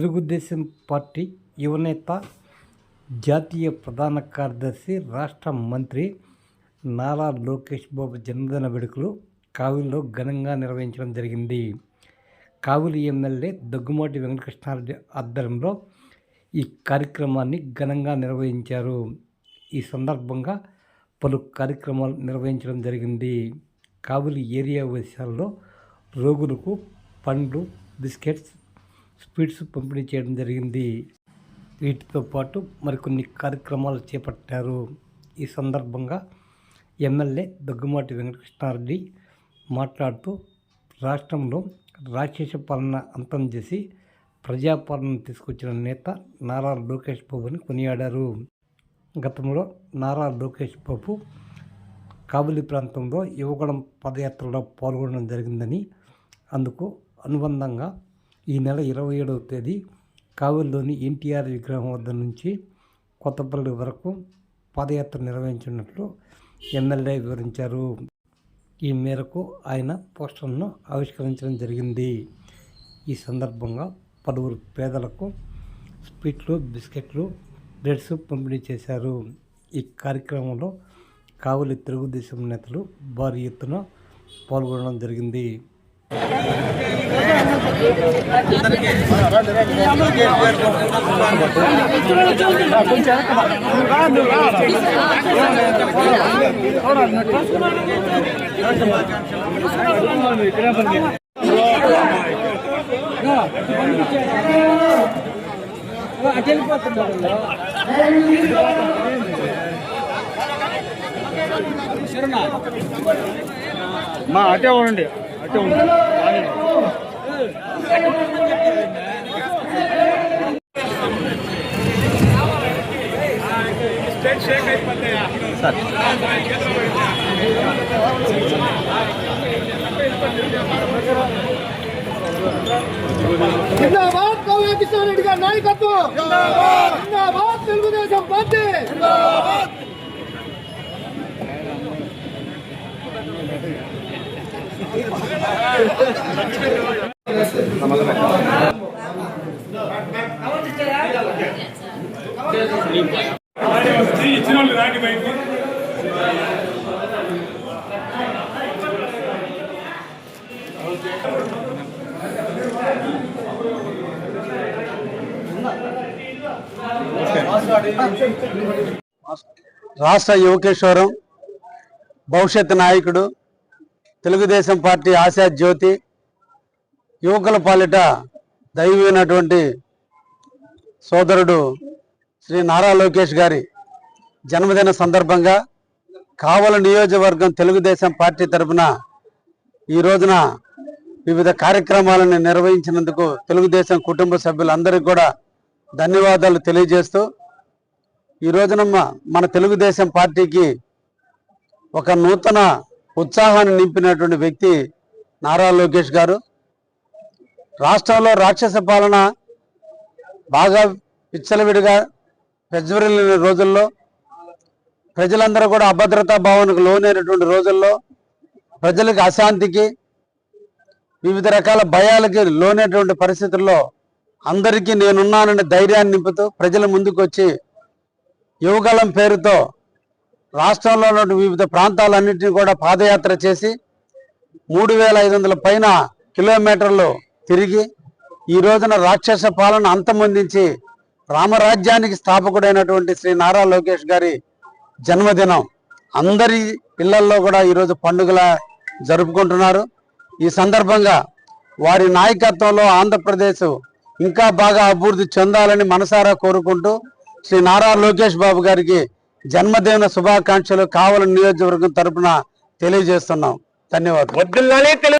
Telugu Desam party యువనేత జాతీయ ప్రధాన కార్యదర్శి రాష్ట్ర మంత్రి నారా లోకేష్ బాబు జన్మదిన వేడుకలు కావిలిలో ఘనంగా నిర్వహించడం జరిగింది. కావిలి ఎమ్మెల్యే దగ్గుమాటి వెంకటకృష్ణారెడ్డి ఆధ్వర్యంలో ఈ కార్యక్రమాన్ని ఘనంగా నిర్వహించారు. ఈ సందర్భంగా పలు కార్యక్రమాలు నిర్వహించడం జరిగింది. కావిలి ఏరియా విషయాల్లో రోగులకు పండ్లు బిస్కెట్స్ స్వీట్స్ పంపిణీ చేయడం జరిగింది. వీటితో పాటు మరికొన్ని కార్యక్రమాలు చేపట్టారు. ఈ సందర్భంగా ఎమ్మెల్యే దగ్గుమాటి వెంకటకృష్ణారెడ్డి మాట్లాడుతూ రాష్ట్రంలో రాక్షస పాలన అంతం చేసి ప్రజాపాలన తీసుకొచ్చిన నేత నారా లోకేష్ బాబుని కొనియాడారు. గతంలో నారా లోకేష్ బాబు కాబులి ప్రాంతంలో యువగడం పదయాత్రలో పాల్గొనడం జరిగిందని అందుకు అనుబంధంగా ఈ నెల ఇరవై ఏడవ తేదీ కావలిలోని ఎన్టీఆర్ విగ్రహం వద్ద నుంచి కొత్తపల్లి వరకు పాదయాత్ర నిర్వహించినట్లు ఎమ్మెల్యే వివరించారు. ఈ మేరకు ఆయన పోస్టర్ను ఆవిష్కరించడం జరిగింది. ఈ సందర్భంగా పలువురు పేదలకు స్వీట్లు బిస్కెట్లు బ్రెడ్స్ పంపిణీ చేశారు. ఈ కార్యక్రమంలో కావలి తెలుగుదేశం నేతలు భారీ ఎత్తున పాల్గొనడం జరిగింది. మా అటే ఉండండి అటే ఉండండి. జిందాబాద్ కౌయ కిషన్ రెడ్డి గారి నాయకత్వం. జిందాబాద్! తెలుగుదేశం పార్టీ. ఇచ్చిన వాళ్ళు రాండి బయటికి రాష్ట్ర యువకేశ్వరం భవిష్యత్ నాయకుడు తెలుగుదేశం పార్టీ ఆశా జ్యోతి యువకుల పాలిట దైవమైనటువంటి సోదరుడు శ్రీ నారా లోకేష్ గారి జన్మదిన సందర్భంగా కావల నియోజకవర్గం తెలుగుదేశం పార్టీ తరఫున ఈ రోజున వివిధ కార్యక్రమాలను నిర్వహించినందుకు తెలుగుదేశం కుటుంబ సభ్యులందరికీ కూడా ధన్యవాదాలు తెలియజేస్తూ ఈ రోజున మన తెలుగుదేశం పార్టీకి ఒక నూతన ఉత్సాహాన్ని నింపినటువంటి వ్యక్తి నారా లోకేష్ గారు. రాష్ట్రంలో రాక్షస పాలన బాగా విచ్చలవిడిగా పెజ్వరిల్లిన రోజుల్లో ప్రజలందరూ కూడా అభద్రతా భావనకు లోనైనటువంటి రోజుల్లో ప్రజలకు అశాంతికి వివిధ రకాల భయాలకి లోనైనటువంటి పరిస్థితుల్లో అందరికీ నేనున్నానని ధైర్యాన్ని నింపుతూ ప్రజల ముందుకు వచ్చి యువగలం పేరుతో రాష్ట్రంలో ఉన్న వివిధ ప్రాంతాలన్నింటినీ కూడా పాదయాత్ర చేసి మూడు వేల ఐదు వందల పైన కిలోమీటర్లు తిరిగి ఈ రోజున రాక్షస పాలన అంతమొందించి రామరాజ్యానికి స్థాపకుడైనటువంటి శ్రీ నారా లోకేష్ గారి జన్మదినం. అందరి పిల్లల్లో కూడా ఈరోజు పండుగలా జరుపుకుంటున్నారు. ఈ సందర్భంగా వారి నాయకత్వంలో ఆంధ్రప్రదేశ్ ఇంకా బాగా అభివృద్ధి చెందాలని మనసారా కోరుకుంటూ శ్రీ నారా లోకేష్ బాబు గారికి జన్మదిన శుభాకాంక్షలు కావాలని నియోజకవర్గం తరపున తెలియజేస్తున్నాం. ధన్యవాదాలు.